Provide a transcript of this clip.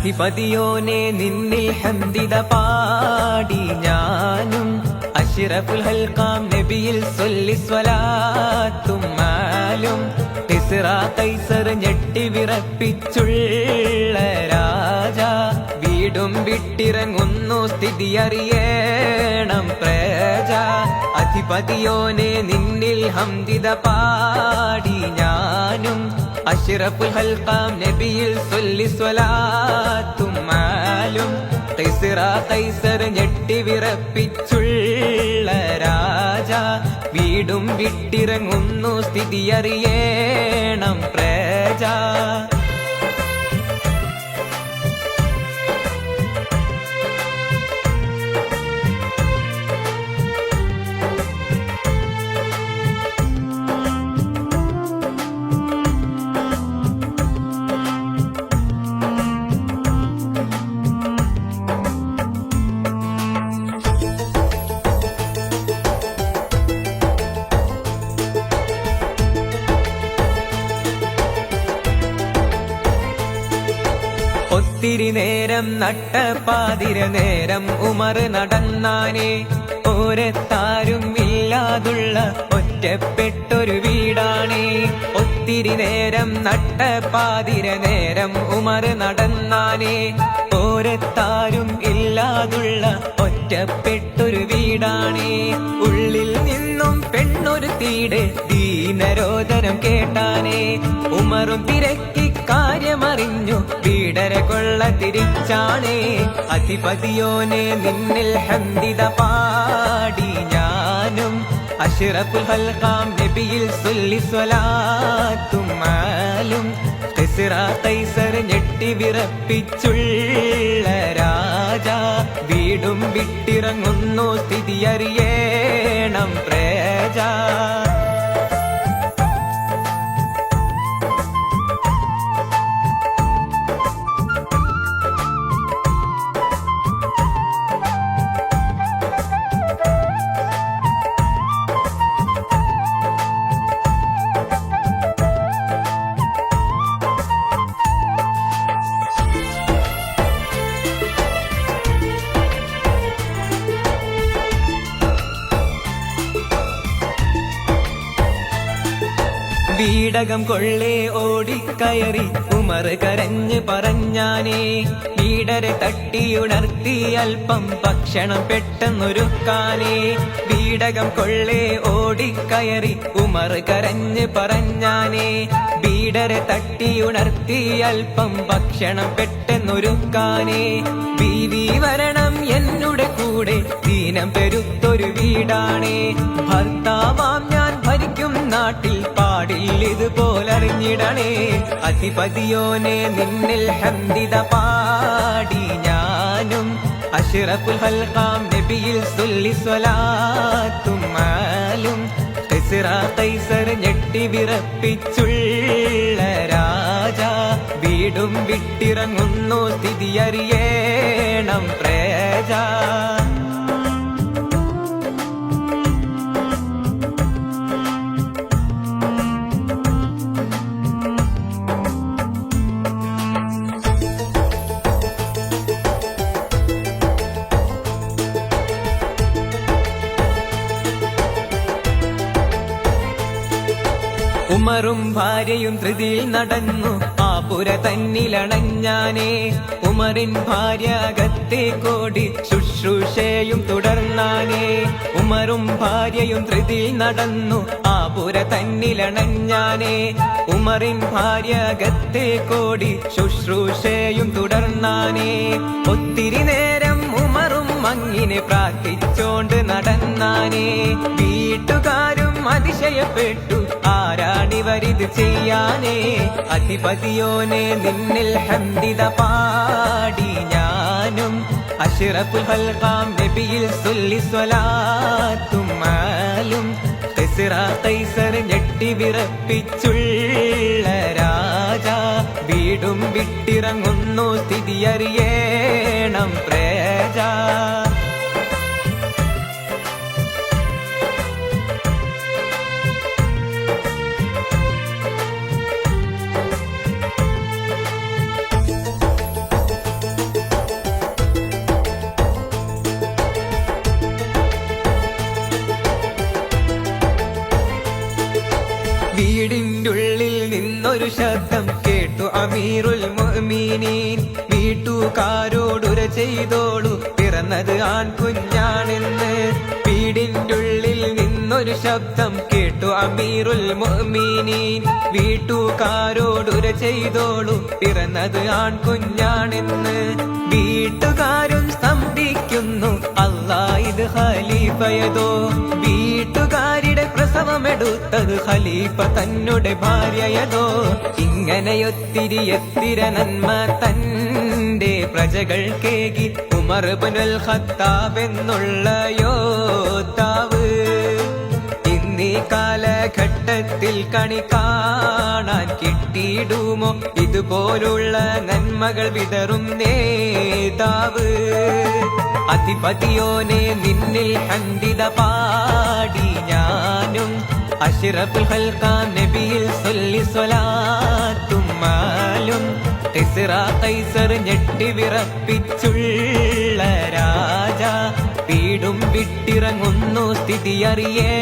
അധിപതിയോനെ നിന്നിൽ ഹന്ദിത പാടി ഞാനും അഷിറഫുൽ ഹൽക്കാം നബിയിൽ സൊല്ലി സ്വലാത്തും മാലും കൈസർ ഞെട്ടി വിറപ്പിച്ചുള്ള രാജ. വീടും വിട്ടിറങ്ങുന്നു സ്ഥിതി അറിയേണം പ്രേജ. അധിപതിയോനെ നിന്നിൽ ഹംദിത പാടി ഞാനും അഷ്റഫുൽ ഹൽക്കാം നബിയിൽ സൊല്ലി സ്വലാത്തും മാലും കൈസിറ കൈസർ ഞെട്ടി വിറപ്പിച്ചുള്ള രാജ. വീടും വിട്ടിറങ്ങുന്നു സ്ഥിതി അറിയേണം പ്രജ. ഒത്തിരി നേരം നട്ട പാതിര നേരം ഉമർ നടന്നാനേ. ഓരത്താരും ഇല്ലാതുള്ള ഒറ്റപ്പെട്ടൊരു വീടാണേ. ഒത്തിരി നേരം നട്ട പാതിര നേരം ഉമർ നടന്നാനേ. ഓരത്താരും ഇല്ലാതുള്ള ഒറ്റപ്പെട്ടൊരു വീടാണേ. ഉള്ളിൽ നിന്നും പെണ്ണൊരു തീടെ ദീനരോധനം കേട്ടാനേ. ഉമറും തിരക്കി കാര്യമറിഞ്ഞു. പീഡര കൊള്ള തിരിച്ചാണേ. അധിപതിയോനെ നിന്നിൽ ഹന്തിത പാടി ഞാനും. അഷ്റഫുൽ ഹൽക്കാം നബിയിൽ സുല്ലി സ്വലാത്തുമാലും കൈസർ ഞെട്ടി വിറപ്പിച്ചുള്ള രാജ. വീടും വിട്ടിറങ്ങുന്നു സ്ഥിതി അറിയണം പ്രജ. വീടകം കൊള്ളേ ഓടിക്കയറി ഉമർ കരഞ്ഞ് പറഞ്ഞാനേ വീടരെ തട്ടിയുണർത്തി അല്പം ഭക്ഷണം പെട്ടെന്നൊരുക്കാനേ. വീടകം കൊള്ളേ ഓടിക്കയറി ഉമർ കരഞ്ഞ് പറഞ്ഞാനേ. വീടരെ തട്ടിയുണർത്തി അല്പം ഭക്ഷണം പെട്ടെന്നൊരുക്കാനേ. ബീവി വരണം എന്നുടെ കൂടെ ദീനം പെരുത്തൊരു വീടാണേ. ഭർത്താവാം ഇതുപോലറിഞ്ഞിടണേ അധിപതിയോനെ നിന്നിൽ ഹന്ദിത പാടി ഞാനും അഷ്റഫുൽ ഹൽക്കാം നബിയിൽ സുല്ലി സ്വലാത്തും മാലും. ഖിസ്റ കൈസർ ഞെട്ടി വിറപ്പിച്ചുള്ള രാജ. വീടും വിട്ടിറങ്ങുന്നു സ്ഥിതി അറിയണം പ്രജ. ഉമറും ഭാര്യയും ധൃതിയിൽ നടന്നു. ആ പുര തന്നിലണഞ്ഞാനേ. ഉമറിൻ ഭാര്യ അകത്തെ കോടി ശുശ്രൂഷയും തുടർന്നാനേ. ഉമറും ഭാര്യയും ധൃതിയിൽ നടന്നു. ആ പുര തന്നിലണഞ്ഞാനേ. ഉമറിൻ ഭാര്യ അകത്തെ കോടി ശുശ്രൂഷയും തുടർന്നാനേ. ഒത്തിരി നേരം ഉമറും മങ്ങിനെ പ്രാർത്ഥിച്ചോണ്ട് നടന്നാനേ. വീട്ടുകാരും അതിശയപ്പെട്ടു. ആരാണിവരിത് ചെയ്യാനേ. അധിപതിയോനെ നിന്നിൽ ഹന്തിത പാടി ഞാനും. അഷ്റഫുൽ ഹൽക്കാം നബിയിൽ സുല്ലി സ്വലാത്തും തൈസർ ഞെട്ടി വിറപ്പിച്ചുള്ള രാജ. വീടും വിട്ടിറങ്ങുന്നു സ്ഥിതി അറിയണം പ്രജ. വീടിന്റെ ഉള്ളിൽ നിന്നൊരു ശബ്ദം കേട്ടു. അമീറുൽ മുഅ്മിനീൻ വീട്ടുകാരോടുര ചെയ്തോളൂ. പിറന്നത് ആൺകുഞ്ഞാണെന്ന് വീടിന്റെ ഉള്ളിൽ നിന്നൊരു ശബ്ദം കേട്ടു. അമീറുൽ മുഅ്മിനീൻ വീട്ടുകാരോടുര ചെയ്തോളൂ. പിറന്നത് ആൺ കുഞ്ഞാണെന്ന് വീട്ടുകാരും സ്തംഭിക്കുന്നു. അല്ലാ ഇത് ഖലീഫയതോ? വീട്ടുകാരുടെ പ്രസവമെടുത്തത് ഖലീഫ തന്നുടെ ഭാര്യയതോ. ഇങ്ങനെയൊത്തിരി എത്തിര നന്മ തന്റെ പ്രജകൾ കേകി ഉമർ ബുനുൽ ഖത്താബ് എന്നുള്ള യോദ്ധാവ്. ഇന്നീ കാലഘട്ടത്തിൽ കണി കാണാൻ കിട്ടിയിടുമോ? ഇതുപോലുള്ള നന്മകൾ വിതറും നേതാവ്. അധിപതിയോനെ നിന്നിൽ കണ്ടിത പാടി ഞാനും അഷ്റഫുൽ ഹൽക്കാം നബിയിൽ സൊല്ലി സ്വലാത്തും മാലും. ടെസിറ കൈസർ ഞെട്ടി വിറപ്പിച്ചുള്ള രാജ. വീടും വിട്ടിറങ്ങുന്നു സ്ഥിതി അറിയേ